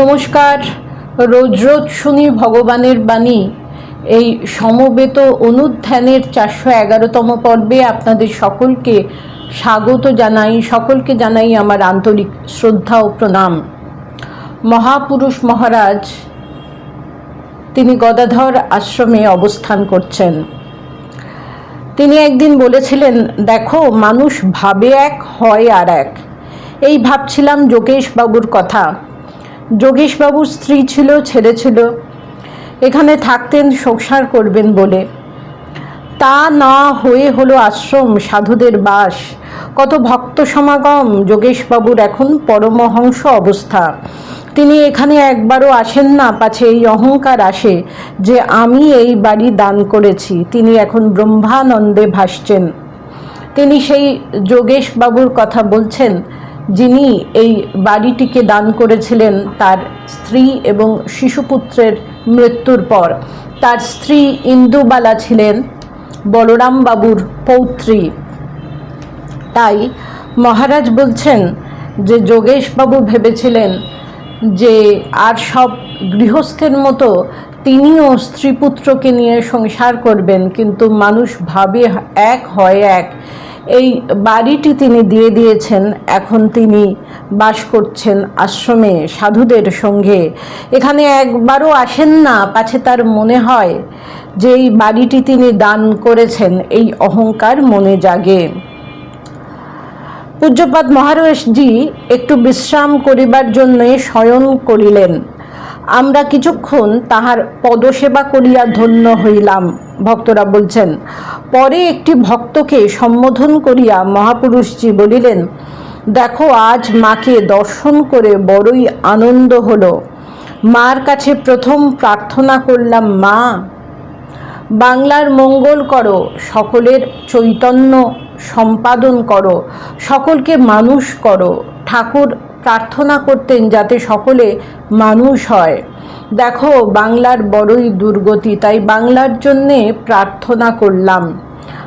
নমস্কার। রোজ রোজ শুনি ভগবানের বাণী। এই সমবেত অনুধ্যানের চারশো এগারোতম পর্বে আপনাদের সকলকে স্বাগত জানাই, সকলকে জানাই আমার আন্তরিক শ্রদ্ধা ও প্রণাম। মহাপুরুষ মহারাজ, তিনি গদাধর আশ্রমে অবস্থান করছেন। তিনি একদিন বলেছিলেন, দেখো, মানুষ ভাবে এক, হয় আর এক। এই ভাবছিলাম যোগেশবাবুর কথা। যোগেশ বাবুর স্ত্রী ছিল, ছেলে ছিল। এখানে থাকতেন, সংসার করবেন বলে। তা না হয়ে হলো আশ্রম, সাধুদের বাস। কত ভক্ত সমাগম, যোগেশবাবুর এখন পরমহংস অবস্থা। তিনি এখানে একবারও আসেন না, পাছে এই অহংকার আসে যে আমি এই বাড়ি দান করেছি। তিনি এখন ব্রহ্মানন্দে ভাসছেন। তিনি সেই যোগেশবাবুর কথা বলছেন যিনি এই বাড়িটিকে দান করেছিলেন তার স্ত্রী এবং শিশুপুত্রের মৃত্যুর পর। তার স্ত্রী ইন্দুবালা ছিলেন বলরাম বাবুর পৌত্রী। তাই মহারাজ বলছেন যে যোগেশবাবু ভেবেছিলেন যে আর সব গৃহস্থের মতো তিনিও স্ত্রীপুত্রকে নিয়ে সংসার করবেন, কিন্তু মানুষ ভাবে এক হয় এক। এই বাড়িটি তিনি দিয়ে দিয়েছেন, এখন তিনি বাস করছেন আশ্রমে সাধুদের সঙ্গে। এখানে একবারও আসেন না, পাছে তার মনে হয় যে এই বাড়িটি তিনি দান করেছেন, এই অহংকার মনে জাগে। পূজ্যপাদ মহারাজজি একটু বিশ্রাম করিবার জন্যে শয়ন করিলেন। আমরা কিছুক্ষণ তাহার পদসেবা করিয়া ধন্য হইলাম, ভক্তরা বলছেন। পরে একটি ভক্তকে সম্বোধন করিয়া মহাপুরুষজি বলিলেন, দেখো, আজ মাকে দর্শন করে বড়ই আনন্দ হলো। মার কাছে প্রথম প্রার্থনা করলাম, মা! বাংলার মঙ্গল করো, সকলের চৈতন্য সম্পাদন করো, সকলকে মানুষ করো, ঠাকুর প্রার্থনা করতেন যাতে সকলে মানুষ হয়। দেখো, বাংলার বড়ই দুর্গতি, তাই বাংলার জন্যে প্রার্থনা করলাম।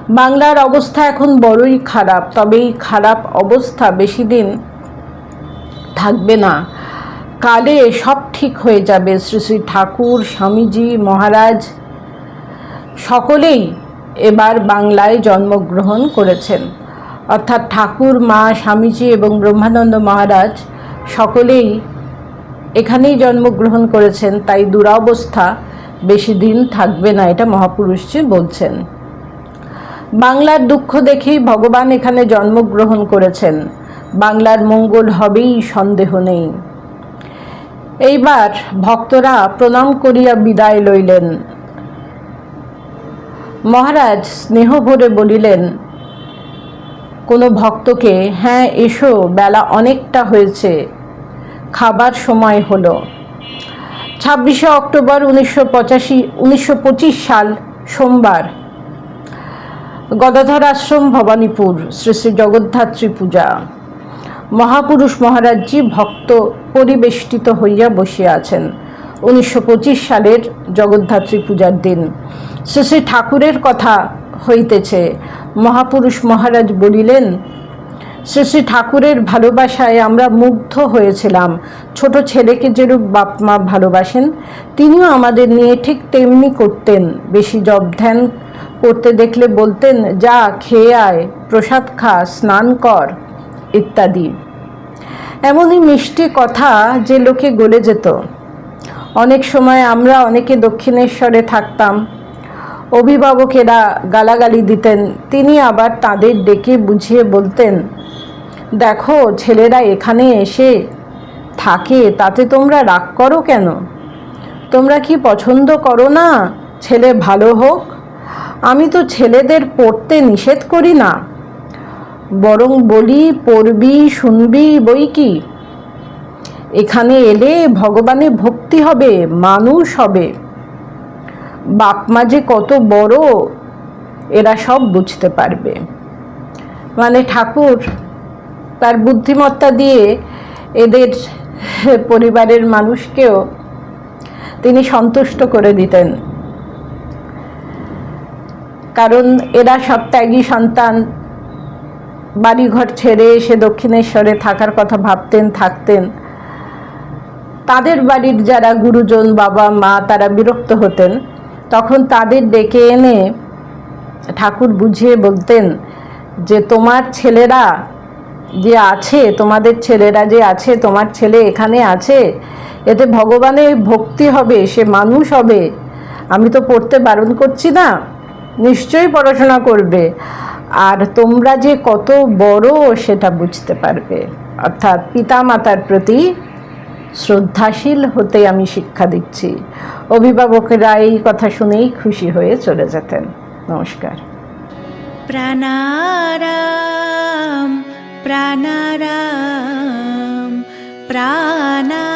বাংলার অবস্থা এখন বড়ই খারাপ, তবে এই খারাপ অবস্থা বেশি দিন থাকবে না। কালে সব ঠিক হয়ে যাবে। শ্রী শ্রী ঠাকুর, স্বামীজি, মহারাজ সকলেই এবার বাংলায় জন্মগ্রহণ করেছেন। অর্থাৎ ঠাকুর, মা, স্বামীজি এবং ব্রহ্মানন্দ মহারাজ সকলেই এখানেই জন্মগ্রহণ করেছেন, তাই দুরাবস্থা বেশি দিন থাকবে না, এটা মহাপুরুষজি বলছেন। বাংলার দুঃখ দেখেই ভগবান এখানে জন্মগ্রহণ করেছেন। বাংলার মঙ্গল হবেই, সন্দেহ নেই। এইবার ভক্তরা প্রণাম করিয়া বিদায় লইলেন। মহারাজ স্নেহ ভরে বলিলেন কোনো ভক্তকে হ্যাঁ এসো, বেলা অনেকটা হয়েছে। খাবার সময় হলো। ছাব্বিশে অক্টোবর উনিশশো পঁচাশি, উনিশশো সাল, সোমবার। গদাধর আশ্রম, ভবানীপুর, শ্রী শ্রী জগদ্ধাত্রী পূজা। মহাপুরুষ মহারাজজি ভক্ত পরিবেষ্টিত হইয়া বসিয়া আছেন। উনিশশো পঁচিশ সালের জগদ্ধাত্রী পূজার দিন। শ্রী শ্রী ঠাকুরের কথা হইতেছে মহাপুরুষ মহারাজ বলিলেন, শ্রী শ্রী ঠাকুরের ভালোবাসায় আমরা মুগ্ধ হয়েছিলাম। ছোট ছেলেকে যেরূপ বাপ মা ভালোবাসেন, তিনিও আমাদের নিয়ে ঠিক তেমনি করতেন। বেশি জব ধ্যান করতে দেখলে বলতেন, যা, খেয়ে আয়, প্রসাদ খা, স্নান কর, ইত্যাদি। এমনই মিষ্টি কথা যে লোকে গলে যেত। অনেক সময় আমরা অনেকে দক্ষিণেশ্বরে থাকতাম অভিভাবকেরা গালাগালি দিতেন। তিনি আবার তাদের ডেকে বুঝিয়ে বলতেন, দেখো, ছেলেরা এখানে এসে থাকে, তাতে তোমরা রাগ করো কেন? তোমরা কি পছন্দ করো না? ছেলে ভালো হোক। আমি তো ছেলেদের পড়তে নিষেধ করি না। বরং বলি, পড়বি, শুনবি, বই কি? এখানে এলে ভগবানে ভক্তি হবে, মানুষ হবে। বাপ মা যে কত বড়, এরা সব বুঝতে পারবে। মানে ঠাকুর তার বুদ্ধিমত্তা দিয়ে এদের পরিবারের মানুষকেও তিনি সন্তুষ্ট করে দিতেন। কারণ এরা সব ত্যাগী সন্তান, বাড়িঘর ছেড়ে এসে দক্ষিণেশ্বরে থাকার কথা ভাবতেন, থাকতেন। তাদের বাড়ির যারা গুরুজন, বাবা, মা, তারা বিরক্ত হতেন। তখন তাদের ডেকে এনে ঠাকুর বুঝিয়ে বলতেন যে তোমার ছেলেরা যে আছে, তোমাদের ছেলেরা যে আছে, তোমার ছেলে এখানে আছে, এতে ভগবানের ভক্তি হবে, সে মানুষ হবে। আমি তো পড়তে বারণ করছি না, নিশ্চয়ই পড়াশোনা করবে। আর তোমরা যে কত বড়, সেটা বুঝতে পারবে। অর্থাৎ পিতা মাতার প্রতি শ্রদ্ধাশীল হতে আমি শিক্ষা দিচ্ছি। অভিভাবকেরা এই কথা শুনেই খুশি হয়ে চলে যেতেন। নমস্কার। প্রাণারাম প্রাণারাম প্রাণা